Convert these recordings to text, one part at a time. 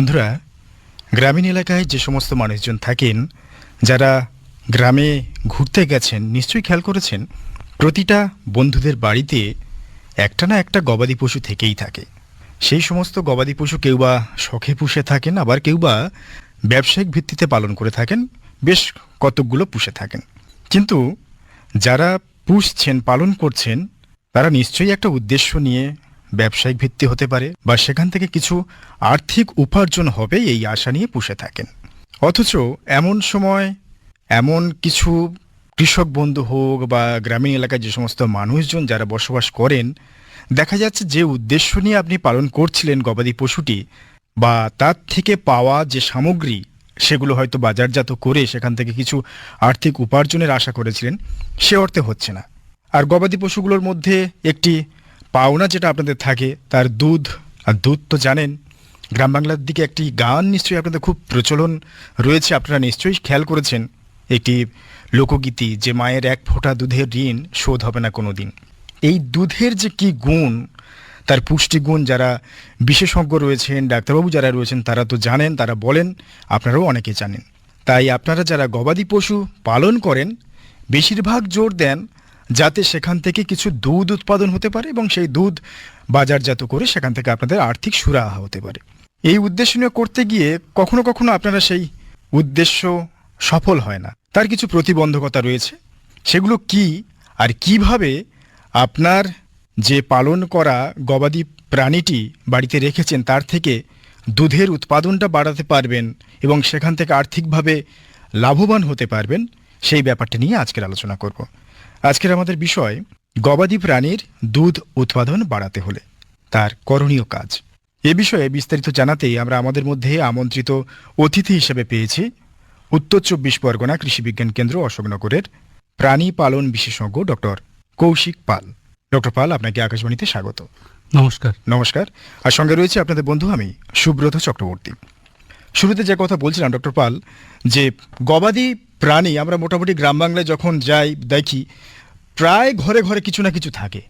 বন্ধুরা, গ্রামীণ এলাকায় যে সমস্ত মানুষজন থাকেন, যারা গ্রামে ঘুরতে গেছেন, নিশ্চয়ই খেয়াল করেছেন, প্রতিটা বন্ধুদের বাড়িতে একটা না একটা গবাদি পশু থেকেই থাকে। সেই সমস্ত গবাদি পশু কেউ বা শখে পুষে থাকেন, আবার কেউ বা ব্যবসায়িক ভিত্তিতে পালন করে থাকেন, বেশ কতকগুলো পুষে থাকেন। কিন্তু যারা পুষছেন, পালন করছেন, তারা নিশ্চয়ই একটা উদ্দেশ্য নিয়ে ব্যবসায়িক ভিত্তি হতে পারে বা সেখান থেকে কিছু আর্থিক উপার্জন হবে এই আশা নিয়ে পুষে থাকেন। অথচ এমন সময় এমন কিছু কৃষক বন্ধু হোক বা গ্রামীণ এলাকায় যে সমস্ত মানুষজন যারা বসবাস করেন, দেখা যাচ্ছে যে উদ্দেশ্য নিয়ে আপনি পালন করছিলেন গবাদি পশুটি বা তার থেকে পাওয়া যে সামগ্রী, সেগুলো হয়তো বাজারজাত করে সেখান থেকে কিছু আর্থিক উপার্জনের আশা করেছিলেন, সে অর্থে হচ্ছে না। আর গবাদি পশুগুলোর মধ্যে একটি পাওনা যেটা আপনাদের থাকে, তার দুধ, আর দুধ তো জানেন, গ্রাম বাংলার দিকে একটি গান নিশ্চয়ই আপনাদের খুব প্রচলন রয়েছে, আপনারা নিশ্চয়ই খেয়াল করেছেন। একটি লোকগীতি, যে মায়ের এক ফোঁটা দুধের ঋণ শোধ হবে না কোনো দিন এই দুধের যে কি গুণ, তার পুষ্টিগুণ যারা বিশেষজ্ঞ রয়েছেন, ডাক্তারবাবু যারা রয়েছেন, তারা তো জানেন, তারা বলেন, আপনারাও অনেকে জানেন। তাই আপনারা যারা গবাদি পশু পালন করেন, বেশিরভাগ জোর দেন যাতে সেখান থেকে কিছু দুধ উৎপাদন হতে পারে এবং সেই দুধ বাজারজাত করে সেখান থেকে আপনাদের আর্থিক সুরাহা হতে পারে। এই উদ্দেশ্য নিয়ে করতে গিয়ে কখনো কখনো আপনারা সেই উদ্দেশ্য সফল হয় না। তার কিছু প্রতিবন্ধকতা রয়েছে। সেগুলো কি আর কীভাবে আপনার যে পালন করা গবাদি প্রাণীটি বাড়িতে রেখেছেন, তার থেকে দুধের উৎপাদনটা বাড়াতে পারবেন এবং সেখান থেকে আর্থিকভাবে লাভবান হতে পারবেন, সেই ব্যাপারটা নিয়ে আজকের আলোচনা করব। আজকের আমাদের বিষয় গবাদি প্রাণীর দুধ উৎপাদন বাড়াতে হলে তার করণীয় কাজ। এ বিষয়ে বিস্তারিত জানাতেই আমরা আমাদের মধ্যে আমন্ত্রিত অতিথি হিসেবে পেয়েছি উত্তর চব্বিশ পরগনা কৃষি বিজ্ঞান কেন্দ্র অশোকনগরের প্রাণী পালন বিশেষজ্ঞ ডক্টর কৌশিক পাল। ডক্টর পাল আপনাকে আকাশবাণীতে স্বাগত। নমস্কার। নমস্কার। আর সঙ্গে রয়েছে আপনাদের বন্ধু আমি সুব্রত চক্রবর্তী। শুরুতে যে কথা বলছিলাম ডক্টর পাল যে গবাদি প্রাণী আমরা মোটামুটি গ্রাম বাংলায় যখন যাই দেখি প্রায় ঘরে ঘরে কিছু না কিছু থাকে।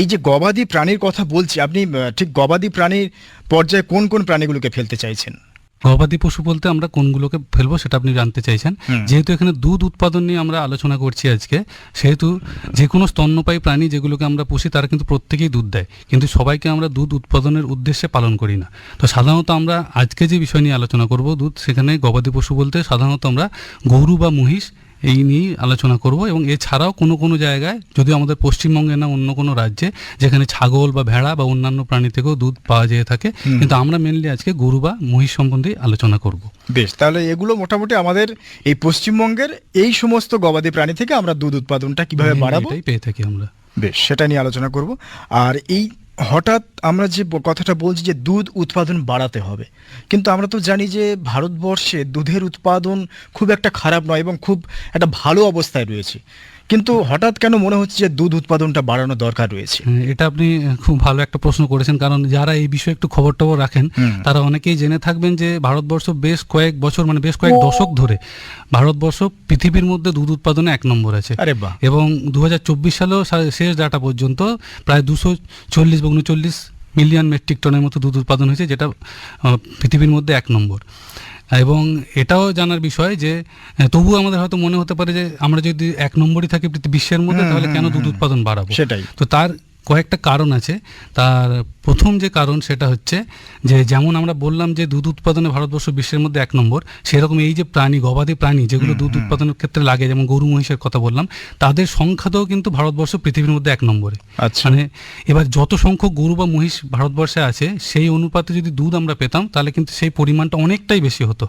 এই যে গবাদি প্রাণীর কথা বলছি আপনি ঠিক গবাদি প্রাণীর পর্যায়ে কোন কোন প্রাণীগুলোকে ফেলতে চাইছেন? গবাদি পশু বলতে আমরা কোনগুলোকে ফেলব সেটা আপনি জানতে চাইছেন। যেহেতু এখানে দুধ উৎপাদন নিয়ে আমরা আলোচনা করছি আজকে সেহেতু যে কোনো স্তন্যপায়ী প্রাণী যেগুলোকে আমরা পুষি তারা কিন্তু প্রত্যেকেই দুধ দেয়। কিন্তু সবাইকে আমরা দুধ উৎপাদনের উদ্দেশ্যে পালন করি না। তো সাধারণত আমরা আজকে যে বিষয় নিয়ে আলোচনা করব দুধ সেখানে গবাদি পশু বলতে সাধারণত আমরা গরু বা মহিষ এই নিয়েই আলোচনা করব এবং এছাড়াও কোনো কোনো জায়গায় যদি আমাদের পশ্চিমবঙ্গে না অন্য কোনো রাজ্যে যেখানে ছাগল বা ভেড়া বা অন্যান্য প্রাণী থেকেও দুধ পাওয়া যেয়ে থাকে কিন্তু আমরা মেনলি আজকে গরু বা মহিষ সম্বন্ধে আলোচনা করব। বেশ তাহলে এগুলো মোটামুটি আমাদের এই পশ্চিমবঙ্গের এই সমস্ত গবাদি প্রাণী থেকে আমরা দুধ উৎপাদনটা কীভাবে বাড়াবো? পেয়ে থাকি আমরা। বেশ সেটা নিয়ে আলোচনা করব। আর এই হঠাৎ আমরা যে কথাটা বলছি যে দুধ উৎপাদন বাড়াতে হবে, কিন্তু আমরা তো জানি যে ভারতবর্ষে দুধের উৎপাদন খুব একটা খারাপ নয় এবং খুব একটা ভালো অবস্থায় রয়েছে। কিন্তু হঠাৎ কেন মনে হচ্ছে যে দুধ উৎপাদনটা বাড়ানো দরকার রয়েছে? এটা আপনি খুব ভালো একটা প্রশ্ন করেছেন কারণ যারা এই বিষয়ে একটু খবর টবর রাখেন তারা অনেকেই জেনে থাকবেন যে ভারতবর্ষ বেশ কয়েক বছর মানে বেশ কয়েক দশক ধরে ভারতবর্ষ পৃথিবীর মধ্যে দুধ উৎপাদনে এক নম্বর আছে। এবং দু হাজার চব্বিশ সালেও শেষ ডাটা পর্যন্ত প্রায় দুশো চল্লিশ বা উনচল্লিশ মিলিয়ন মেট্রিক টনের মতো দুধ উৎপাদন হয়েছে যেটা পৃথিবীর মধ্যে এক নম্বর। এবং এটাও জানার বিষয় যে তবু তবুও আমাদের হয়তো মনে হতে পারে যে আমরা যদি এক নম্বরই থাকি বিশ্বের মধ্যে তাহলে কেন দুধ উৎপাদন বাড়াবো? সেটাই। তো তার কয়েকটা কারণ আছে। তার প্রথম যে কারণ সেটা হচ্ছে যে যেমন আমরা বললাম যে দুধ উৎপাদনে ভারতবর্ষ বিশ্বের মধ্যে এক নম্বর সেরকম এই যে প্রাণী গবাদি প্রাণী যেগুলো দুধ উৎপাদনের ক্ষেত্রে লাগে যেমন গরু মহিষের কথা বললাম তাদের সংখ্যাতেও কিন্তু ভারতবর্ষ পৃথিবীর মধ্যে এক নম্বরে। আচ্ছা। মানে এবার যত সংখ্যক গরু বা মহিষ ভারতবর্ষে আছে সেই অনুপাতে যদি দুধ আমরা পেতাম তাহলে কিন্তু সেই পরিমাণটা অনেকটাই বেশি হতো।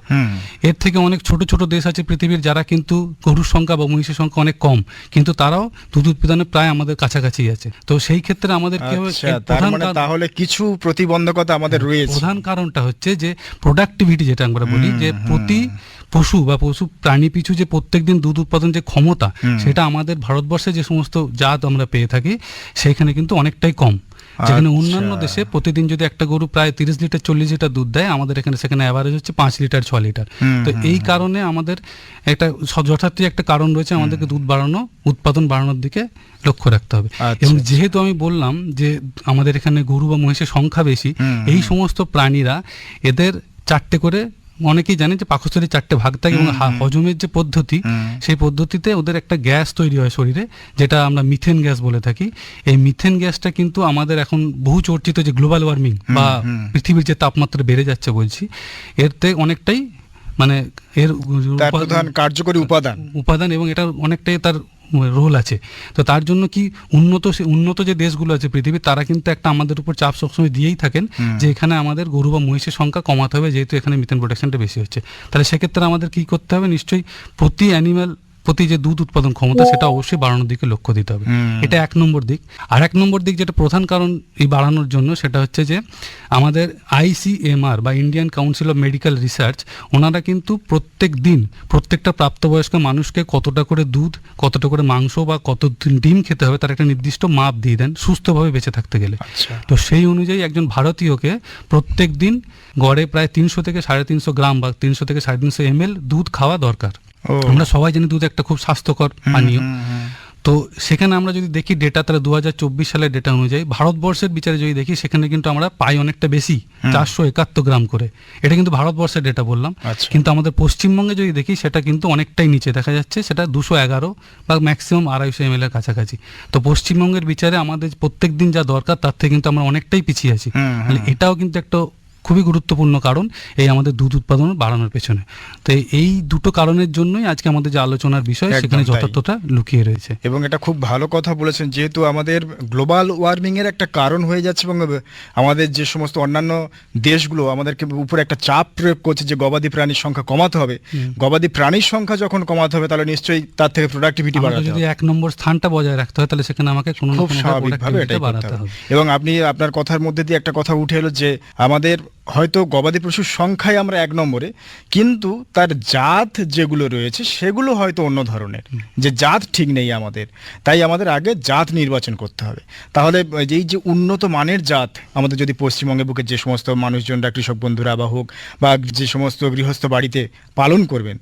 এর থেকে অনেক ছোট ছোট দেশ আছে পৃথিবীর যারা কিন্তু গরুর সংখ্যা বা মহিষের সংখ্যা অনেক কম কিন্তু তারাও দুধ উৎপাদনে প্রায় আমাদের কাছাকাছি আছে। তো সেই ক্ষেত্রে আমাদের কি হবে আচ্ছা মানে তাহলে কিছু প্রতিবন্ধকতা আমাদের রয়েছে। প্রধান কারণটা হচ্ছে যে প্রোডাক্টিভিটি যেটা আমরা বলি যে প্রতি পশু বা পশু প্রাণী পিছু যে প্রত্যেকদিন দুধ উৎপাদন যে ক্ষমতা সেটা আমাদের ভারতবর্ষে যে সমস্ত জাত আমরা পেয়ে থাকি সেখানে কিন্তু অনেকটাই কম। যেখানে আচ্ছা। অন্যান্য দেশে প্রতিদিন যদি একটা গরু প্রায় তিরিশ লিটার চল্লিশ লিটার দুধ দেয় আমাদের এখানে সেখানে অ্যাভারেজ হচ্ছে পাঁচ লিটার ছ লিটার। তো এই কারণে আমাদের একটা যথার্থই একটা কারণ রয়েছে আমাদেরকে দুধ বাড়ানো উৎপাদন বাড়ানোর দিকে লক্ষ্য রাখতে হবে। আচ্ছা, এবং। যেহেতু আমি বললাম যে আমাদের এখানে গরু বা মহিষের সংখ্যা বেশি এই সমস্ত প্রাণীরা এদের চারটে করে অনেকেই জানে যে পাকস্থলী চারটে ভাগ থাকে এবং হজমের যে পদ্ধতি সেই পদ্ধতিতে ওদের একটা গ্যাস তৈরি হয় শরীরে যেটা আমরা মিথেন গ্যাস বলে থাকি। এই মিথেন গ্যাসটা কিন্তু আমাদের এখন বহু চর্চিত যে গ্লোবাল ওয়ার্মিং বা পৃথিবীর যে তাপমাত্রা বেড়ে যাচ্ছে বলছি এরতে অনেকটাই মানে এর প্রধান কার্যকরী উপাদান। উপাদান এবং এটা অনেকটাই তার রোল আছে। তো তার জন্য কি উন্নত সে- উন্নত যে দেশগুলো আছে পৃথিবীর তারা কিন্তু একটা আমাদের উপর চাপ সবসময় দিয়েই থাকেন যে এখানে আমাদের গরু বা মহিষের সংখ্যা কমাতে হবে যেহেতু এখানে মিথেন প্রোটেকশনটা বেশি হচ্ছে। তাহলে সেক্ষেত্রে আমাদের কি করতে হবে? নিশ্চয়ই প্রতি অ্যানিম্যাল প্রতি যে দুধ উৎপাদন ক্ষমতা সেটা অবশ্যই বাড়ানোর দিকে লক্ষ্য দিতে হবে। এটা এক নম্বর দিক। আর এক নম্বর দিক যেটা প্রধান কারণ এই বাড়ানোর জন্য সেটা হচ্ছে যে আমাদের আইসিএমআর বা Indian Council of Medical Research ওনারা কিন্তু প্রত্যেক দিন প্রত্যেকটা প্রাপ্তবয়স্ক মানুষকে কতটা করে দুধ কতটা করে মাংস বা কত ডিম খেতে হবে তার একটা নির্দিষ্ট মাপ দিয়ে দেন সুস্থভাবে বেঁচে থাকতে গেলে। আচ্ছা। তো সেই অনুযায়ী একজন ভারতীয়কে প্রত্যেক দিন গড়ে প্রায় তিনশো থেকে সাড়ে তিনশো গ্রাম বা তিনশো থেকে সাড়ে তিনশো এমএল দুধ খাওয়া দরকার। আমরা সবাই জানি দুধ একটা খুব স্বাস্থ্যকর পানীয়। তো সেখানে আমরা যদি দেখি ডেটা তাহলে দু হাজার চব্বিশ সালের ডেটা অনুযায়ী ভারতবর্ষের বিচারে যদি দেখি সেখানে কিন্তু আমরা পাই অনেকটা বেশি চারশো একাত্তর গ্রাম করে। এটা কিন্তু ভারতবর্ষের ডেটা বললাম। আচ্ছা। কিন্তু আমাদের পশ্চিমবঙ্গে যদি দেখি সেটা কিন্তু অনেকটাই নিচে। দেখা যাচ্ছে সেটা দুশো এগারো বা ম্যাক্সিমাম আড়াইশো এম এর কাছাকাছি। তো পশ্চিমবঙ্গের বিচারে আমাদের প্রত্যেক দিন যা দরকার তার থেকে কিন্তু আমরা অনেকটাই পিছিয়ে আছি। এটাও কিন্তু একটা খুবই গুরুত্বপূর্ণ কারণ এই আমাদের দুধ উৎপাদন বাড়ানোর পেছনে। তো এই দুটো কারণের জন্যই আজকে আমাদের যে আলোচনার বিষয় সেখানে। যথার্থতা লুকিয়ে রয়েছে। এবং এটা খুব ভালো কথা বলেছেন যেহেতু আমাদের গ্লোবাল ওয়ার্মিং এর একটা কারণ হয়ে যাচ্ছে এবং আমাদের যে সমস্ত অন্যান্য দেশগুলো আমাদেরকে উপরে একটা চাপ প্রয়োগ করছে যে গবাদি প্রাণীর সংখ্যা কমাতে হবে। গবাদি প্রাণীর সংখ্যা যখন কমাতে হবে তাহলে নিশ্চয়ই তার থেকে প্রোডাক্টিভিটি বাড়াতে যদি এক নম্বর স্থানটা বজায় রাখতে হয় তাহলে সেখানে আমাকে কোনো খুব স্বাভাবিকভাবে এটাই বাড়াতে হবে। এবং আপনি আপনার কথার মধ্যে দিয়ে একটা কথা উঠে এলো যে আমাদের হয়তো গবাদি পশুর সংখ্যায় আমরা এক নম্বরে, কিন্তু তার জাত যেগুলো রয়েছে সেগুলো হয়তো অন্য ধরনের, যে জাত ঠিক নেই আমাদের। তাই আমাদের আগে জাত নির্বাচন করতে হবে। তাহলে এই যে উন্নত মানের জাত, আমাদের যদি পশ্চিমবঙ্গে বুকে যে সমস্ত মানুষজনরা, কৃষক বন্ধুরা বা হোক, বা যে সমস্ত গৃহস্থ বাড়িতে পালন করবেন,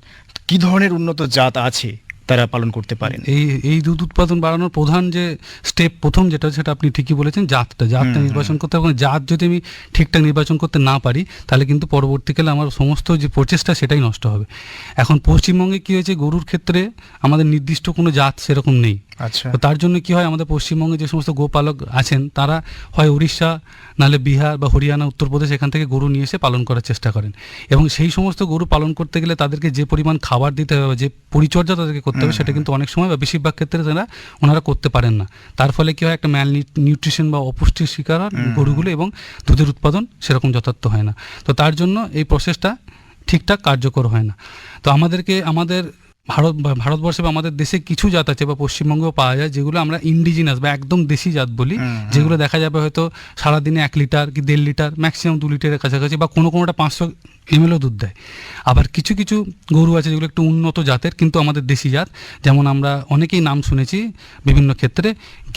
কি ধরনের উন্নত জাত আছে? তারা পালন করতে পারেন। এই এই দুধ উৎপাদন বাড়ানোর প্রধান যে স্টেপ প্রথম যেটা সেটা আপনি ঠিকই বলেছেন জাতটা। জাতটা নির্বাচন করতে হবে। এবং জাত যদি আমি ঠিকঠাক নির্বাচন করতে না পারি তাহলে কিন্তু পরবর্তীকালে আমার সমস্ত যে প্রচেষ্টা সেটাই নষ্ট হবে। এখন পশ্চিমবঙ্গে কি হয়েছে গরুর ক্ষেত্রে আমাদের নির্দিষ্ট কোনো জাত সেরকম নেই। আচ্ছা। তার জন্য কি হয় আমাদের পশ্চিমবঙ্গে যে সমস্ত গোপালক আছেন তারা হয় উড়িষ্যা নাহলে বিহার বা হরিয়ানা উত্তরপ্রদেশ এখান থেকে গরু নিয়ে এসে পালন করার চেষ্টা করেন। এবং সেই সমস্ত গরু পালন করতে গেলে তাদেরকে যে পরিমাণ খাবার দিতে হবে যে পরিচর্যা তাদেরকে করতে হবে সেটা কিন্তু অনেক সময় বা বেশিরভাগ ক্ষেত্রে তারা ওনারা করতে পারেন না। তার ফলে কি হয় একটা ম্যাল নিউট্রিশন বা অপুষ্টির শিকার গরুগুলো এবং দুধের উৎপাদন সেরকম যথার্থ হয় না। তো তার জন্য এই প্রসেসটা ঠিকঠাক কার্যকর হয় না। তো আমাদেরকে আমাদের ভারত বা ভারতবর্ষে বা আমাদের দেশে কিছু জাত আছে বা পশ্চিমবঙ্গেও পাওয়া যায় যেগুলো আমরা ইন্ডিজিনাস বা একদম দেশি জাত বলি। যেগুলো দেখা যাবে হয়তো সারাদিনে এক লিটার কি দেড় লিটার ম্যাক্সিমাম দু লিটারের কাছাকাছি বা কোনো কোনোটা পাঁচশো এমএলও দুধ দেয়। আবার কিছু কিছু গরু আছে যেগুলো একটু উন্নত জাতের কিন্তু আমাদের দেশি জাত। যেমন আমরা অনেকেই নাম শুনেছি বিভিন্ন ক্ষেত্রে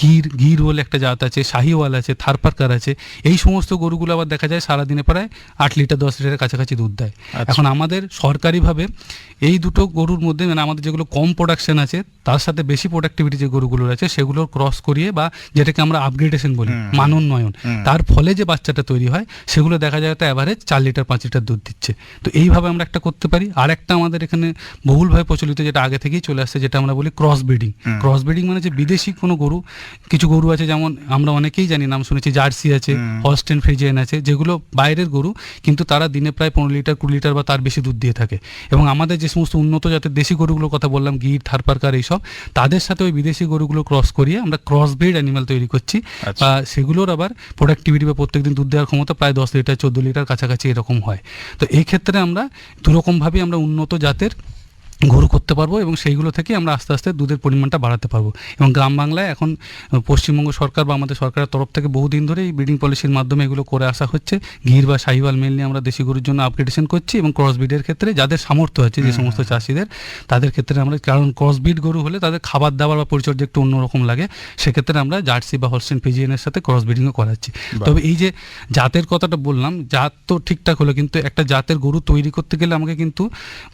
গির গির বলে একটা জাত আছে শাহিওয়াল আছে থারপারকার আছে। এই সমস্ত গরুগুলো আবার দেখা যায় সারাদিনে প্রায় আট লিটার দশ লিটারের কাছাকাছি দুধ দেয়। আচ্ছা। এখন আমাদের সরকারিভাবে এই দুটো গরুর মধ্যে মানে আমাদের যেগুলো কম প্রোডাকশন আছে তার সাথে বেশি প্রোডাক্টিভিটি যে গরুগুলোর আছে সেগুলোর ক্রস করিয়ে বা যেটাকে আমরা আপগ্রেডেশন বলি মানোন্নয়ন। তার ফলে যে বাচ্চাটা তৈরি হয় সেগুলো দেখা যায় তো অ্যাভারেজ চার লিটার পাঁচ লিটার দুধ দিচ্ছে। তো এইভাবে আমরা একটা করতে পারি। আর একটা আমাদের এখানে বহুলভাবে প্রচলিত যেটা আগে থেকেই চলে আসছে যেটা আমরা বলি ক্রস ব্রিডিং ক্রস ব্রিডিং মানে যে বিদেশি কোনো গরু কিছু গরু আছে যেমন আমরা অনেকেই জানি নাম শুনেছি জার্সি আছে। হস্টেন ফ্রিজিয়ান আছে যেগুলো বাইরের গরু কিন্তু তারা দিনে প্রায় পনেরো লিটার কুড়ি লিটার বা তার বেশি দুধ দিয়ে থাকে। এবং আমাদের যে সমস্ত উন্নত জাতের দেশি গরুগুলোর কথা বললাম গির থারপারকার এইসব তাদের সাথে ওই বিদেশি গরুগুলো ক্রস করিয়ে আমরা ক্রস ব্রিড অ্যানিমাল তৈরি করছি। আচ্ছা। বা সেগুলোর আবার প্রোডাক্টিভিটি বা প্রত্যেকদিন দুধ দেওয়ার ক্ষমতা প্রায় দশ লিটার চোদ্দ লিটার কাছাকাছি এরকম হয়। তো এই ক্ষেত্রে আমরা দুরকমভাবেই আমরা উন্নত জাতের গরু করতে পারব এবং সেইগুলো থেকে আমরা আস্তে আস্তে দুধের পরিমাণটা বাড়াতে পারব। এবং গ্রাম বাংলায় এখন পশ্চিমবঙ্গ সরকার বা আমাদের সরকারের তরফ থেকে বহুদিন ধরে এই ব্রিডিং পলিসির মাধ্যমে এগুলো করে আসা হচ্ছে। গির বা শাহিওয়াল মেনলি আমরা দেশি গরুর জন্য আপগ্রেডেশন করছি এবং ক্রস ব্রিডের ক্ষেত্রে যাদের সামর্থ্য আছে যে সমস্ত চাষিদের তাদের ক্ষেত্রে আমরা কারণ ক্রস ব্রিড গরু হলে তাদের খাবার দাবার বা পরিচর্যা একটু অন্যরকম লাগে। সেক্ষেত্রে আমরা জার্সি বা হলস্টেন ফিজিয়ানের সাথে ক্রস ব্রিডিংও করাচ্ছি। তবে এই যে জাতের কথাটা বললাম জাত তো ঠিকঠাক হলো কিন্তু একটা জাতের গরু তৈরি করতে গেলে আমাকে কিন্তু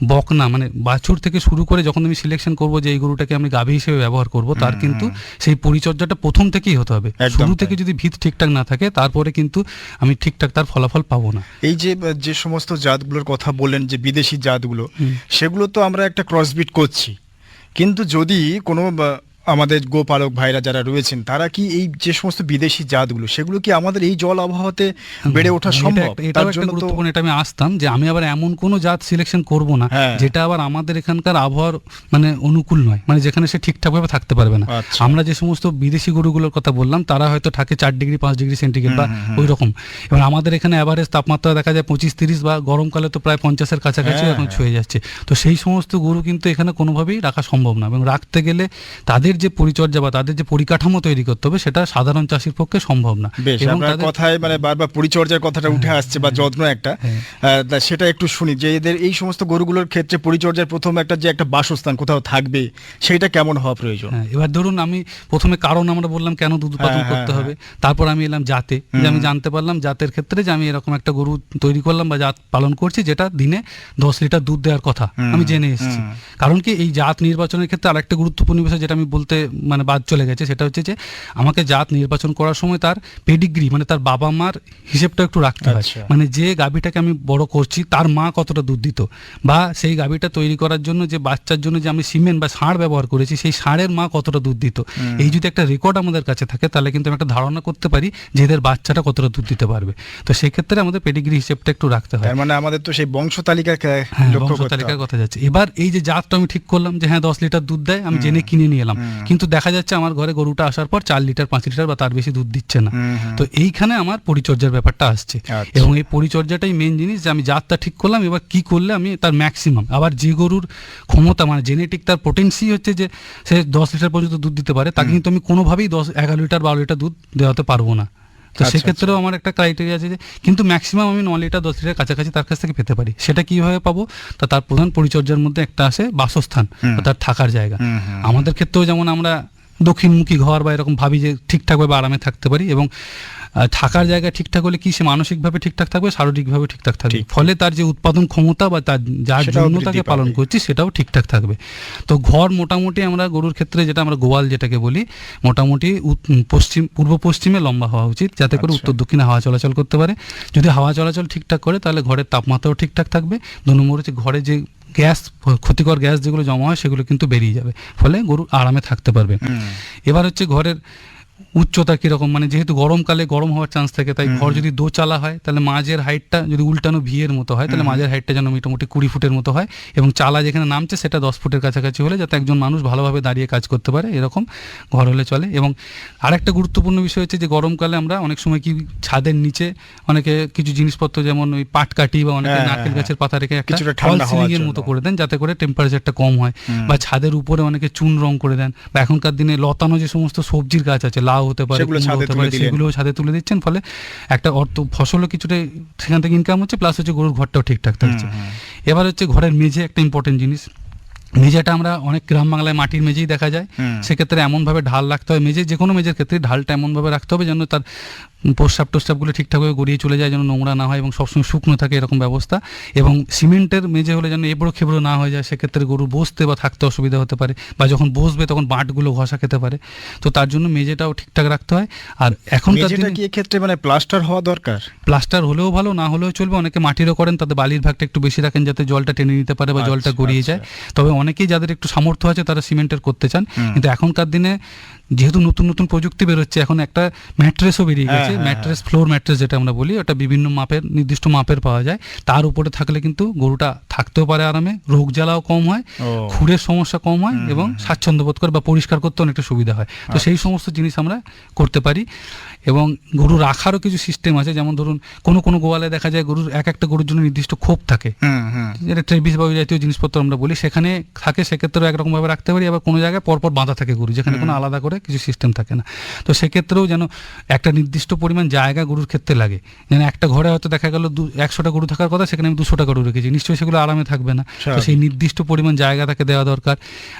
বকনা মানে বাছুর বাছুর থেকে শুরু করে যখন আমি সিলেকশন করব যে এই গরুটাকে আমি গাভী হিসেবে ব্যবহার করব তার কিন্তু সেই পরিচর্যাটা প্রথম থেকেই হতে হবে। শুরু থেকে যদি ভিত ঠিকঠাক না থাকে তারপরে কিন্তু আমি ঠিকঠাক তার ফলাফল পাবো না। এই যে যে সমস্ত জাতগুলোর কথা বলেন যে বিদেশি জাতগুলো সেগুলো তো আমরা একটা ক্রসবিট করছি। কিন্তু যদি কোনো আমাদের গোপালক ভাইরা যারা রয়েছেন তারা কি এই যে সমস্ত বিদেশি জাতগুলো সেগুলো কি আমাদের এই জল আবহাওয়াতে বেড়ে ওঠা এটা সম্ভব একটা গুরুত্বপূর্ণ এটা আমি আসতাম যে আমি আবার এমন কোনো জাত সিলেকশন করব না হ্যাঁ। যেটা আবার আমাদের এখানকার আবহাওয়ার মানে অনুকূল নয় মানে যেখানে সে ঠিকঠাকভাবে থাকতে পারবে না আচ্ছা। আমরা যে সমস্ত বিদেশি গরুগুলোর কথা বললাম তারা হয়তো থাকে চার ডিগ্রি পাঁচ ডিগ্রি সেন্টিগ্রেড বা। ওই রকম এবার আমাদের এখানে অ্যাভারেজ তাপমাত্রা দেখা যায় পঁচিশ তিরিশ বা গরমকালে তো প্রায় পঞ্চাশের কাছাকাছি হ্যাঁ, এখন হ্যাঁ। ছুঁয়ে যাচ্ছে তো সেই সমস্ত গরু কিন্তু এখানে কোনোভাবেই রাখা সম্ভব না এবং রাখতে গেলে তাদের যে পরিচর্যা বা তাদের যে পরিকাঠামো তৈরি করতে হবে সেটা সাধারণ চাষির পক্ষে সম্ভব না। এবং কথায় মানে বারবার পরিচর্যার কথাটা উঠে আসছে বা যত্ন একটা। হ্যাঁ। সেটা একটু শুনি যে এদের এই সমস্ত গরুগুলোর ক্ষেত্রে পরিচর্যার প্রথম একটা যে একটা বাসস্থান কোথাও থাকবে সেটা কেমন হওয়া প্রয়োজন? হ্যাঁ, এবার ধরুন আমি প্রথমে কারণ আমরা বললাম কেন দুধ উৎপাদন হ্যাঁ, করতে হ্যাঁ, হবে তারপর আমি এলাম জাতে। যে আমি জানতে পারলাম জাতের ক্ষেত্রে যে আমি এরকম একটা গরু তৈরি করলাম বা জাত পালন করছি যেটা দিনে দশ লিটার দুধ দেওয়ার কথা। আমি জেনে এসেছি। কারণ কি এই জাত নির্বাচনের ক্ষেত্রে আরেকটা গুরুত্বপূর্ণ বিষয় যেটা আমি বলতে মানে বাদ চলে গেছে। সেটা হচ্ছে যে আমাকে জাত নির্বাচন করার সময় তার পেডিগ্রি মানে তার বাবা মার হিসেবটা একটু রাখতে হয়। আচ্ছা। মানে যে গাভীটাকে আমি বড় করছি তার মা কতটা দুধ দিত? বা সেই গাভীটা তৈরি করার জন্য যে বাচ্চার জন্য যে আমি সিমেন্ট বা ষাঁড় ব্যবহার করেছি সেই ষাঁড়ের মা কতটা দুধ দিত? এই যদি একটা রেকর্ড আমাদের কাছে থাকে তাহলে কিন্তু আমি একটা ধারণা করতে পারি যে এদের বাচ্চাটা কতটা দুধ দিতে পারবে। তো সেক্ষেত্রে আমাদের পেডিগ্রি হিসেবটা একটু রাখতে হয়। মানে আমাদের তো সেই বংশ তালিকা হ্যাঁ বংশ তালিকার কথা যাচ্ছে। এবার এই যে জাতটা আমি ঠিক করলাম যে হ্যাঁ দশ লিটার দুধ দেয় আমি জেনে কিনে নিয়ে এলাম। কিন্তু দেখা যাচ্ছে আমার ঘরে গরুটা আসার পর চার লিটার পাঁচ লিটার বা তার বেশি দুধ দিচ্ছে না। তো এইখানে আমার পরিচর্যার ব্যাপারটা আসছে। আচ্ছা। এবং এই পরিচর্যাটাই মেন জিনিস যে আমি জাতটা ঠিক করলাম এবার কি করলে আমি তার ম্যাক্সিমাম আবার যে গরুর ক্ষমতা মানে জেনেটিক তার পোটেন্সি হচ্ছে যে সে দশ লিটার পর্যন্ত দুধ দিতে পারে তাকে কিন্তু আমি কোনোভাবেই দশ এগারো লিটার বারো লিটার দুধ দেওয়াতে পারব না। তো আচ্ছা, সেক্ষেত্রেও আমার একটা ক্রাইটেরিয়া আছে যে কিন্তু ম্যাক্সিমাম আমি ন লিটার দশ লিটার কাছাকাছি তার কাছ থেকে পেতে পারি। সেটা কীভাবে পাবো? তা তার প্রধান পরিচর্যার মধ্যে একটা আসে বাসস্থান তার থাকার জায়গা। আমাদের ক্ষেত্রেও যেমন আমরা দক্ষিণমুখী ঘর বা এরকম ভাবি যে ঠিকঠাকভাবে আরামে থাকতে পারি এবং থাকার জায়গা ঠিকঠাক হলে কি সে মানসিকভাবে ঠিকঠাক থাকবে শারীরিকভাবে ঠিকঠাক থাকবে? ফলে তার যে উৎপাদন ক্ষমতা বা তার যার জন্য তাকে পালন করছি সেটাও ঠিকঠাক থাকবে। তো ঘর মোটামুটি আমরা গরুর ক্ষেত্রে যেটা আমরা গোয়াল যেটাকে বলি মোটামুটি পশ্চিম পূর্ব পশ্চিমে লম্বা হওয়া উচিত যাতে করে আচ্ছা। উত্তর দক্ষিণে হাওয়া চলাচল করতে পারে। যদি হাওয়া চলাচল ঠিকঠাক করে তাহলে ঘরের তাপমাত্রাও ঠিকঠাক থাকবে। দু নম্বর হচ্ছে ঘরে যে গ্যাস ক্ষতিকর গ্যাস যেগুলো জমা হয় সেগুলো কিন্তু বেরিয়ে যাবে। ফলে গরু আরামে থাকতে পারবে এবার হচ্ছে ঘরের উচ্চতা কীরকম? মানে যেহেতু গরমকালে গরম হওয়ার চান্স থাকে তাই ঘর যদি দোচালা হয় তাহলে মাঝের হাইটটা যদি উল্টানো ভিয়ের মতো হয় তাহলে মাঝের হাইটটা যেন মোটামুটি কুড়ি ফুটের মতো হয় এবং চালা যেখানে নামছে সেটা দশ ফুটের কাছাকাছি হলে যাতে একজন মানুষ ভালোভাবে দাঁড়িয়ে কাজ করতে পারে এরকম ঘর হলে চলে। এবং আরেকটা গুরুত্বপূর্ণ বিষয় হচ্ছে যে গরমকালে আমরা অনেক সময় কি ছাদের নিচে অনেকে কিছু জিনিসপত্র যেমন ওই পাটকাঠি বা অনেকে হ্যাঁ, নারকেল হ্যাঁ, গাছের পাতা রেখে একটা ফল সিলিং এর মতো করে দেন যাতে করে টেম্পারেচারটা কম হয় বা ছাদের উপরে অনেকে চুন রং করে দেন। বা এখনকার দিনে লতানো যে সমস্ত সবজির গাছ আছে লাউ হতে পারে সেগুলো ছাদে হতে তুলে পারে সেগুলোও ছাদে তুলে দিচ্ছেন ফলে একটা অর্থ ফসলও কিছুটা সেখান থেকে ইনকাম হচ্ছে প্লাস হচ্ছে গরুর ঘরটাও ঠিকঠাক থাকছে। এবার হচ্ছে ঘরের মেঝে একটা ইম্পর্টেন্ট জিনিস। মেঝেটা আমরা অনেক গ্রাম বাংলায় মাটির মেঝেই দেখা যায়। সেক্ষেত্রে এমনভাবে ঢাল রাখতে হয় মেঝে যে কোনো মেঝের ক্ষেত্রে ঢালটা এমনভাবে রাখতে হবে যেন তার প্রস্রাব টোস্রাবগুলো ঠিকঠাকভাবে গড়িয়ে চলে যায় যেন নোংরা না হয় এবং সবসময় শুকনো থাকে এরকম ব্যবস্থা। এবং সিমেন্টের মেঝে হলে যেন এবড়ো খেবড়ো না হয়ে যায় সেক্ষেত্রে গরু বসতে বা থাকতে অসুবিধা হতে পারে বা যখন বসবে তখন বাঁটগুলো ঘষা খেতে পারে। তো তার জন্য মেঝেটাও ঠিকঠাক রাখতে হয়। আর দিনে কি এক্ষেত্রে মানে প্লাস্টার হওয়া দরকার? প্লাস্টার হলেও ভালো না হলেও চলবে। অনেকে মাটিরও করেন তাদের বালির ভাগটা একটু বেশি রাখেন যাতে জলটা টেনে নিতে পারে বা জলটা আচ্ছা, গড়িয়ে আচ্ছা। যায়। তবে অনেকেই যাদের একটু সামর্থ্য আছে তারা সিমেন্টের করতে চান। কিন্তু এখনকার দিনে যেহেতু নতুন নতুন প্রযুক্তি বেরোচ্ছে এখন একটা ম্যাট্রেসও বেরিয়ে গেছে। হ্যাঁ, ম্যাট্রেস ফ্লোর ম্যাট্রেস যেটা আমরা বলি ওটা বিভিন্ন মাপের নির্দিষ্ট মাপের পাওয়া যায়। তার উপরে থাকলে কিন্তু গরুটা থাকতেও পারে আরামে রোগ জ্বালাও কম হয় ও। খুরের সমস্যা কম হয় এবং স্বাচ্ছন্দ্য বোধ করে বা পরিষ্কার করতে অনেকটা সুবিধা হয়। আচ্ছা। তো সেই সমস্ত জিনিস আমরা করতে পারি এবং গরু রাখারও কিছু সিস্টেম আছে। যেমন ধরুন কোনো কোনো গোয়ালে দেখা যায় গরুর এক একটা গরুর জন্য নির্দিষ্ট খোপ থাকে। যেটা ট্রেবিস বা জাতীয় জিনিসপত্র আমরা বলি সেখানে থাকে সেক্ষেত্রেও একরকমভাবে রাখতে পারি। আবার কোনো জায়গায় পরপর বাঁধা থাকে গরু যেখানে কোনো আলাদা করে কিছু সিস্টেম থাকে না। তো সেক্ষেত্রেও যেন একটা নির্দিষ্ট পরিমাণ জায়গা গরুর ক্ষেত্রে লাগে। যেন একটা ঘরে হয়তো দেখা গেল দু একশোটা গরু থাকার কথা সেখানে আমি দুশোটা গরু রেখেছি। নিশ্চয়ই সেগুলো আরামে থাকবে না। তো সেই নির্দিষ্ট পরিমাণ জায়গা তাকে দেওয়া দরকার।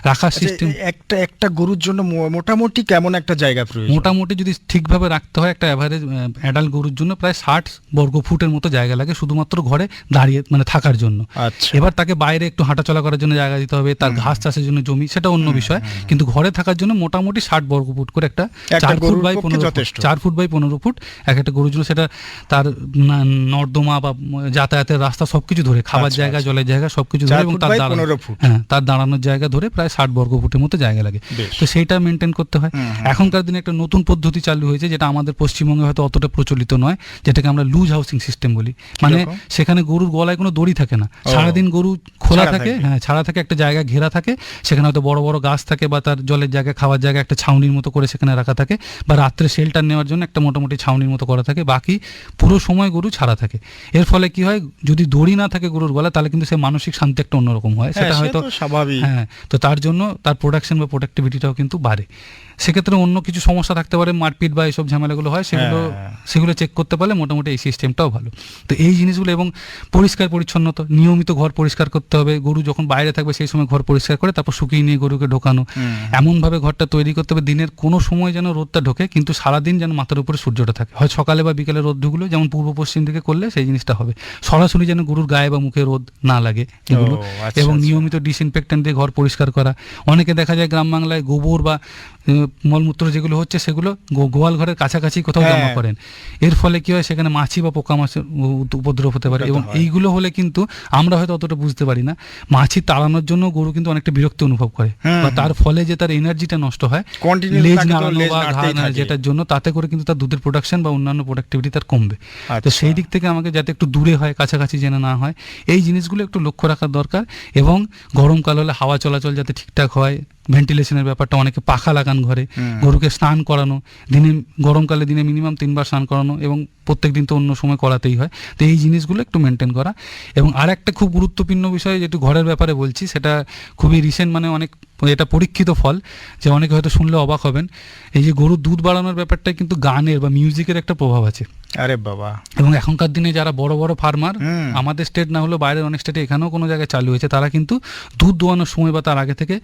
রাখার আচ্ছা, সিস্টেম একটা একটা গরুর জন্য মোটামুটি কেমন একটা জায়গা প্রয়োজন? মোটামুটি যদি ঠিকভাবে রাখতে হয় একটা অ্যাভারেজ অ্যাডাল্ট গরুর জন্য প্রায় ষাট বর্গ ফুটের মতো জায়গা লাগে শুধুমাত্র ঘরে দাঁড়িয়ে মানে থাকার জন্য। আচ্ছা। এবার তাকে বাইরে একটু হাঁটাচলা করার জন্য জায়গা দিতে হবে তার ঘাস চাষের জন্য জমি সেটা অন্য বিষয়। কিন্তু ঘরে থাকার জন্য মোটামুটি ষাট বর্গ ফুট করে একটা একটা চার ফুট বাই পনেরো চার ফুট বাই পনেরো ফুট এক একটা গরুর জন্য সেটা তার নর্দমা বা যাতায়াতের রাস্তা সবকিছু ধরে খাবার আচ্ছা, জায়গা আচ্ছা। জলের জায়গা সবকিছু চার ধরে এবং তার দাঁড়ানো ফুট। হ্যাঁ তার দাঁড়ানোর জায়গা ধরে প্রায় ষাট বর্গ ফুটের মতো জায়গা লাগে। তো সেইটা মেনটেন করতে হয়। এখনকার দিনে একটা নতুন পদ্ধতি চালু হয়েছে যেটা আমাদের পশ্চিমবঙ্গে হয়তো অতটা প্রচলিত নয় যেটাকে আমরা লুজ হাউসিং সিস্টেম বলি। মানে সেখানে গরুর গলায় কোনো দড়ি থাকে না। সারাদিন গরু খোলা থাকে হ্যাঁ ছাড়া থাকে একটা জায়গা ঘেরা থাকে সেখানে হয়তো বড় বড় গাছ থাকে বা তার জলের জায়গা খাওয়ার জায়গা একটা ছাউনির মতো করে সেখানে রাখা থাকে বা রাত্রে শেল্টার নেওয়ার জন্য একটা মোটামুটি ছাউনির মতো করা থাকে বাকি পুরো সময় গরু ছাড়া থাকে। এর ফলে কি হয় যদি দড়ি না থাকে গরুর গলা তাহলে কিন্তু সে মানসিক শান্তি একটা অন্যরকম হয়। হ্যাঁ, সেটা হয়তো স্বাভাবিক। হ্যাঁ তো তার জন্য তার প্রোডাকশন বা প্রোডাক্টিভিটিটাও কিন্তু বাড়ে। সেক্ষেত্রে অন্য কিছু সমস্যা থাকতে পারে মারপিট বা এইসব ঝামেলাগুলো হয় সেগুলো হ্যাঁ। সেগুলো চেক করতে পারলে মোটামুটি এই সিস্টেমটাও ভালো। তো এই জিনিসগুলো এবং পরিষ্কার পরিচ্ছন্নতা নিয়মিত ঘর পরিষ্কার করতে হবে গরু যখন বাইরে থাকবে সেই সময় ঘর পরিষ্কার করে তারপর শুকিয়ে নিয়ে গরুকে ঢোকানো। এমনভাবে ঘরটা তৈরি করতে হবে দিনের কোনো সময় যেন রোদটা ঢোকে কিন্তু সারাদিন যেন মাথার উপরে সূর্যটা থাকে। হয় সকালে বা বিকেলে রোদ ঢুকলো যেমন পূর্ব পশ্চিম দিকে করলে সেই জিনিসটা হবে। সরাসরি যেন গরুর গায়ে বা মুখে রোদ না লাগে এগুলো। আচ্ছা, এবং আচ্ছা। নিয়মিত ডিসইনফেক্টেন্ট দিয়ে ঘর পরিষ্কার করা। অনেকে দেখা যায় গ্রাম বাংলায় গোবর বা মলমূত্র যেগুলো হচ্ছে সেগুলো গোয়াল ঘরের কাছাকাছি কোথাও জমা হ্যাঁ। করেন। এর ফলে কি হয় সেখানে মাছি বা পোকা মাছের উপদ্রব হতে পারে এবং এইগুলো হলে কিন্তু আমরা হয়তো অতটা বুঝতে পারি না। মাছি তাড়ানোর জন্য গরু কিন্তু অনেকটা বিরক্তি অনুভব করে। বা তার ফলে যে তার এনার্জিটা নষ্ট হয় লেজ নাড়ানো বা ঘা যেটার জন্য তাতে করে কিন্তু তার দুধের প্রোডাকশন বা অন্যান্য প্রোডাক্টিভিটি তার কমবে। তো আচ্ছা। সেই দিক থেকে আমাকে যাতে একটু দূরে হয় কাছাকাছি যেন না হয় এই জিনিসগুলো একটু লক্ষ্য রাখা দরকার এবং গরমকাল হলে হাওয়া চলাচল যাতে ঠিকঠাক হয় ভেন্টিলেশনের ব্যাপারটা অনেকে পাখা লাগান ঘরে গরুকে স্নান করানো দিনে গরমকালে দিনে মিনিমাম তিনবার স্নান করানো এবং প্রত্যেক দিন তো অন্য সময় করাতেই হয়। তো এই জিনিসগুলো একটু মেনটেন করা। এবং আর একটা খুব গুরুত্বপূর্ণ বিষয় যেটু ঘরের ব্যাপারে বলছি সেটা খুবই রিসেন্ট মানে অনেক এটা পরীক্ষিত ফল যে অনেকে হয়তো শুনলে অবাক হবেন। এই যে গরুর দুধ বাড়ানোর ব্যাপারটা কিন্তু গানের বা মিউজিকের একটা প্রভাব আছে। আরে বাবা। এবং এখনকার দিনে যারা বড় বড় ফার্মার আমাদের স্টেট না হলেও বাইরের অনেক স্টেটে এখানেও কোনো জায়গায় চালু হয়েছে তারা কিন্তু দুধ দোয়ানোর সময় বা তার আগে থেকে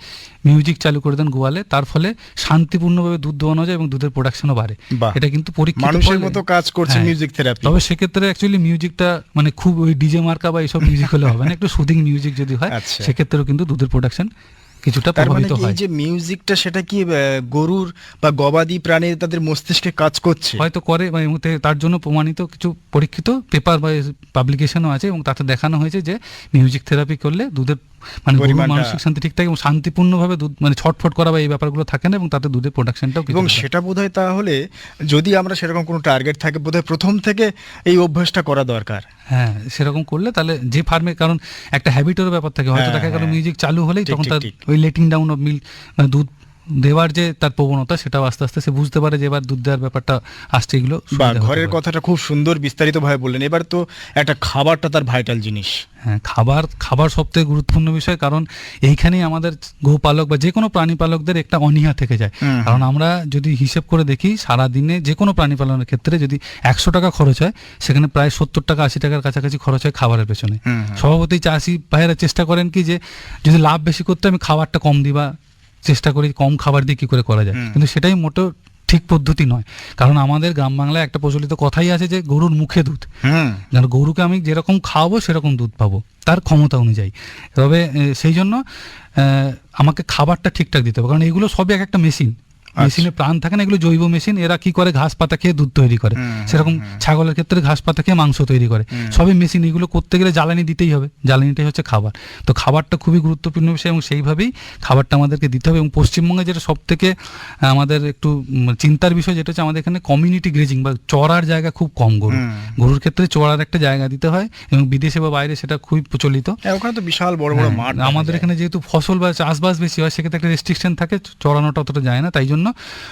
মিউজিক চালু করে দেন গোয়ালে তার ফলে শান্তিপূর্ণভাবে দুধ দোয়ানো যায় এবং দুধের প্রোডাকশনও বাড়ে। এটা কিন্তু পরীক্ষিত মানুষের মতো কাজ করছে হ্যাঁ। মিউজিক থেরাপি তবে সেক্ষেত্রে অ্যাকচুয়ালি মিউজিকটা মানে খুব ওই ডিজে মার্কা বা এইসব মিউজিক হলে হবে না একটু সুদিং মিউজিক যদি হয় আচ্ছা। সেক্ষেত্রেও কিন্তু দুধের প্রোডাকশন কিছুটা মানে প্রভাবিত হয়। এই যে মিউজিকটা সেটা কি গরুর বা গবাদি প্রাণীর তাদের মস্তিষ্কে কাজ করছে? হয়তো করে বা এমতে মুহূর্তে তার জন্য প্রমাণিত কিছু পরীক্ষিত পেপার বা পাবলিকেশনও আছে এবং তাতে দেখানো হয়েছে যে মিউজিক থেরাপি করলে দুধের মানে মানসিক শান্তি ঠিক থাকে এবং শান্তিপূর্ণভাবে দুধ মানে ছটফট করা বা এই ব্যাপারগুলো থাকে না এবং তাতে দুধের প্রোডাকশনটাও এবং সেটা বোধহয় তাহলে যদি আমরা সেরকম কোনো টার্গেট থাকে বোধহয় প্রথম থেকে এই অভ্যাসটা করা দরকার। হ্যাঁ সেরকম করলে তাহলে যে ফার্মে কারণ একটা হ্যাবিটেরও ব্যাপার থাকে। হয়তো হ্যাঁ, দেখা গেল হ্যাঁ। মিউজিক চালু হলেই তখন তার ওই লেটিং ডাউন অফ মিল দুধ দেওয়ার যে তার প্রবণতা সেটাও আস্তে আস্তে সে বুঝতে পারে যে এবার দুধ দেওয়ার ব্যাপারটা আসছে এগুলো বা ঘরের কথাটা খুব সুন্দর বিস্তারিত ভাবে বললেন। এবার তো একটা খাবারটা তার ভাইটাল জিনিস। হ্যাঁ খাবার খাবার সবথেকে গুরুত্বপূর্ণ বিষয় কারণ এইখানেই আমাদের গোপালক বা যে কোনো প্রাণী পালকদের একটা অনীহা থেকে যায়। কারণ আমরা যদি হিসেব করে দেখি সারা দিনে যে কোনো প্রাণী পালনের ক্ষেত্রে যদি একশো টাকা খরচ হয় সেখানে প্রায় সত্তর টাকা আশি টাকার কাছাকাছি খরচ হয় খাবারের পেছনে। স্বভাবতই চাষি ভাইয়েরা চেষ্টা করেন কি যে যদি লাভ বেশি করতে আমি খাবারটা কম দিই বা চেষ্টা করি কম খাবার দিয়ে কি করে করা যায়। কিন্তু সেটাই মোটেও ঠিক পদ্ধতি নয়। কারণ আমাদের গ্রাম বাংলায় একটা প্রচলিত কথাই আছে যে গরুর মুখে দুধ। কারণ যেন গরুকে আমি যেরকম খাওয়াবো সেরকম দুধ পাবো। তার ক্ষমতা অনুযায়ী। তবে সেই জন্য আমাকে খাবারটা ঠিকঠাক দিতে হবে। কারণ এগুলো সবই এক একটা মেশিন। মেশিনে প্রাণ থাকে না এগুলো জৈব মেশিন এরা কি করে? ঘাস পাতা খেয়ে দুধ তৈরি করে। সেরকম ছাগলের ক্ষেত্রে ঘাস পাতা খেয়ে মাংস তৈরি করে। সবই মেশিন এগুলো করতে গেলে জ্বালানি দিতেই হবে। জ্বালানিটাই হচ্ছে খাবার। তো খাবারটা খুবই গুরুত্বপূর্ণ বিষয় এবং সেইভাবেই খাবারটা আমাদেরকে দিতে হবে। এবং পশ্চিমবঙ্গে যেটা সব থেকে আমাদের একটু চিন্তার বিষয় যেটা হচ্ছে আমাদের এখানে কমিউনিটি গ্রেজিং বা চড়ার জায়গা খুব কম গরু। গরুর ক্ষেত্রে চড়ার একটা জায়গা দিতে হয় এবং বিদেশে বা বাইরে সেটা খুবই প্রচলিত। হ্যাঁ, ওখানে তো বিশাল বড় বড় হ্যাঁ, মাঠ আমাদের এখানে যেহেতু ফসল বা চাষবাস বেশি হয় সেক্ষেত্রে একটা রেস্ট্রিকশন থাকে চড়ানোটা অতটা যায় না। তাই জন্য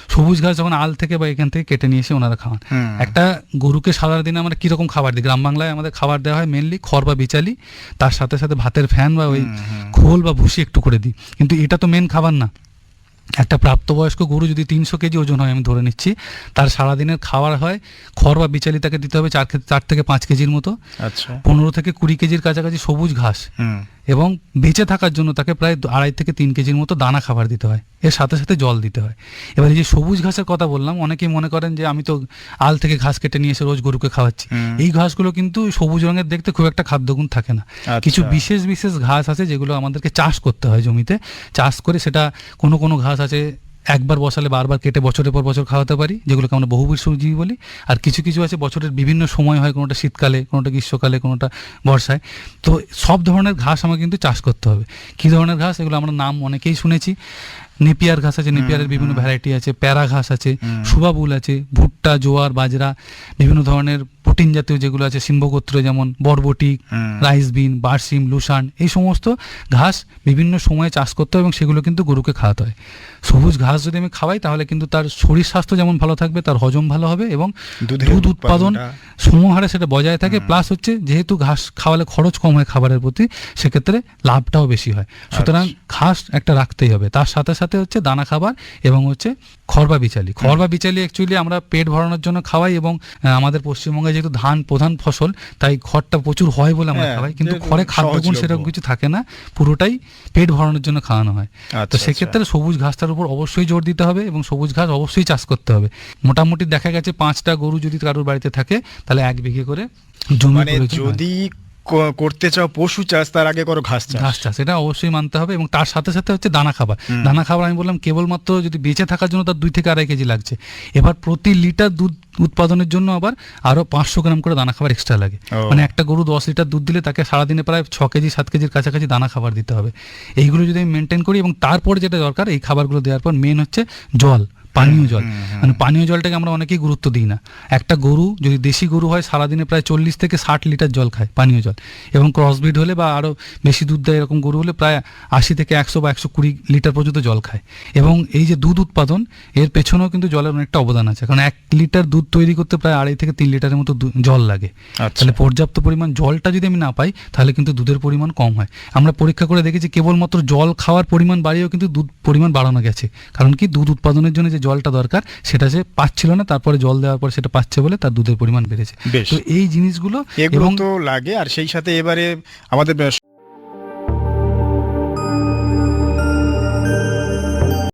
সবুজ ঘাস যখন আল থেকে বা এখান থেকে কেটে নিয়ে এসে ওনারা খাওয়ান। একটা গরুকে সারা দিনে আমরা কীরকম খাবার দিই? গ্রাম বাংলায় আমাদের খাবার দেওয়া হয় মেনলি খড় বা বিচালি তার সাথে সাথে ভাতের ফ্যান বা ওই। খোল বা ভুসি একটু করে দিই। কিন্তু এটা তো মেন খাবার না। একটা প্রাপ্তবয়স্ক গরু যদি তিনশো কেজি ওজন হয় আমি ধরে নিচ্ছি তার সারাদিনের খাবার হয় খড় বা বিচালি তাকে দিতে হবে চার চার থেকে পাঁচ কেজির মতো। আচ্ছা। পনেরো থেকে কুড়ি কেজির কাছাকাছি সবুজ ঘাস। এবং বেঁচে থাকার জন্য তাকে প্রায় আড়াই থেকে তিন কেজির মতো দানা খাবার দিতে হয়। এর সাথে সাথে জল দিতে হয়। এবার এই যে সবুজ ঘাসের কথা বললাম অনেকেই মনে করেন যে আমি তো আল থেকে ঘাস কেটে নিয়ে এসে রোজ গরুকে খাওয়াচ্ছি। এই ঘাসগুলো কিন্তু সবুজ রঙের দেখতে খুব একটা খাদ্যগুণ থাকে না। আচ্ছা। কিছু বিশেষ বিশেষ ঘাস আছে যেগুলো আমাদেরকে চাষ করতে হয় জমিতে। চাষ করে সেটা কোনো কোনো ঘাস আছে একবার বসালে বারবার কেটে বছরের পর বছর খাওয়াতে পারি যেগুলোকে আমরা বহুবীজজীবী বলি। আর কিছু কিছু আছে বছরের বিভিন্ন সময় হয় কোনোটা শীতকালে কোনোটা গ্রীষ্মকালে কোনোটা বর্ষায়। তো সব ধরনের ঘাস আমাকে কিন্তু চাষ করতে হবে। কী ধরনের ঘাস? এগুলো আমরা নাম অনেকেই শুনেছি। নেপিয়ার ঘাস আছে নেপিয়ারের বিভিন্ন ভ্যারাইটি আছে প্যারা ঘাস আছে। সুবাবুল আছে ভুট্টা জোয়ার বাজরা বিভিন্ন ধরনের প্রোটিন জাতীয় যেগুলো আছে সিম্বগোত্র যেমন বরবটি। রাইস বিন বারসিম লুসান এই সমস্ত ঘাস বিভিন্ন সময়ে চাষ করতে হয় এবং সেগুলো কিন্তু গরুকে খাওয়াতে হয়। সবুজ ঘাস যদি আমি খাওয়াই তাহলে কিন্তু তার শরীর স্বাস্থ্য যেমন ভালো থাকবে তার হজম ভালো হবে এবং দুধ উৎপাদন সমহারে সেটা বজায় থাকে। প্লাস হচ্ছে যেহেতু ঘাস খাওয়ালে খরচ কম হয় খাবারের প্রতি সেক্ষেত্রে লাভটাও বেশি হয়। সুতরাং ঘাস একটা রাখতেই হবে। তার সাথে সাথে হচ্ছে দানা খাবার এবং হচ্ছে খড়বা বিচালি। খড়বা বিচালি অ্যাকচুয়ালি আমরা পেট ভরানোর জন্য খাওয়াই এবং আমাদের পশ্চিমবঙ্গে যেহেতু ধান প্রধান ফসল তাই খড়টা প্রচুর হয় বলে আমরা হ্যাঁ, খাওয়াই। কিন্তু খড়ে খাদ্যগুণ। সেরকম কিছু থাকে না পুরোটাই পেট ভরানোর জন্য খাওয়ানো হয়। তো আচ্ছা, সেক্ষেত্রে সবুজ ঘাসটার উপর অবশ্যই জোর দিতে হবে এবং সবুজ ঘাস অবশ্যই চাষ করতে হবে। মোটামুটি দেখা গেছে পাঁচটা গরু যদি কারোর বাড়িতে থাকে তাহলে এক বিঘে করে জমি মানে। যদি করতে চাও পশু চাষ তার আগে করো ঘাস চাষ। ঘাস চাষ এটা অবশ্যই মানতে হবে এবং তার সাথে সাথে হচ্ছে দানা খাবার। দানা খাবার আমি বললাম কেবলমাত্র যদি বেঁচে থাকার জন্য তার দুই থেকে আড়াই কেজি লাগছে। এবার প্রতি লিটার দুধ উৎপাদনের জন্য আবার আরও পাঁচশো গ্রাম করে দানা খাবার এক্সট্রা লাগে। মানে একটা গরু দশ লিটার দুধ দিলে তাকে সারাদিনে প্রায় ছ কেজি সাত কেজির কাছাকাছি দানা খাবার দিতে হবে। এইগুলো যদি আমি মেনটেন করি এবং তারপর যেটা দরকার এই খাবারগুলো দেওয়ার পর মেন হচ্ছে জল। পানীয় জল। মানে পানীয় জলটাকে আমরা অনেকেই গুরুত্ব দিই না। একটা গরু যদি দেশি গরু হয় সারাদিনে প্রায় চল্লিশ থেকে ষাট লিটার জল খায় পানীয় জল। এবং ক্রসব্রিড হলে বা আরও বেশি দুধ দেয় এরকম গরু হলে প্রায় আশি থেকে একশো বা একশো কুড়ি লিটার পর্যন্ত জল খায়। এবং এই যে দুধ উৎপাদন এর পেছনেও কিন্তু জলের অনেকটা অবদান আছে। কারণ এক লিটার দুধ তৈরি করতে প্রায় আড়াই থেকে তিন লিটারের মতো জল লাগে। আচ্ছা। তাহলে পর্যাপ্ত পরিমাণ জলটা যদি আমি না পাই তাহলে কিন্তু দুধের পরিমাণ কম হয়। আমরা পরীক্ষা করে দেখেছি কেবলমাত্র জল খাওয়ার পরিমাণ বাড়িয়েও কিন্তু দুধ পরিমাণ বাড়ানো গেছে। কারণ কি? দুধ উৎপাদনের জন্য যে জলটা দরকার সেটা সে পাচ্ছিল না তারপরে জল দেওয়ার পর সেটা পাচ্ছে বলে তার দুধের পরিমাণ বেড়েছে। বেশ। তো এই জিনিসগুলো এবং তো লাগে আর সেই সাথে এবারে আমাদের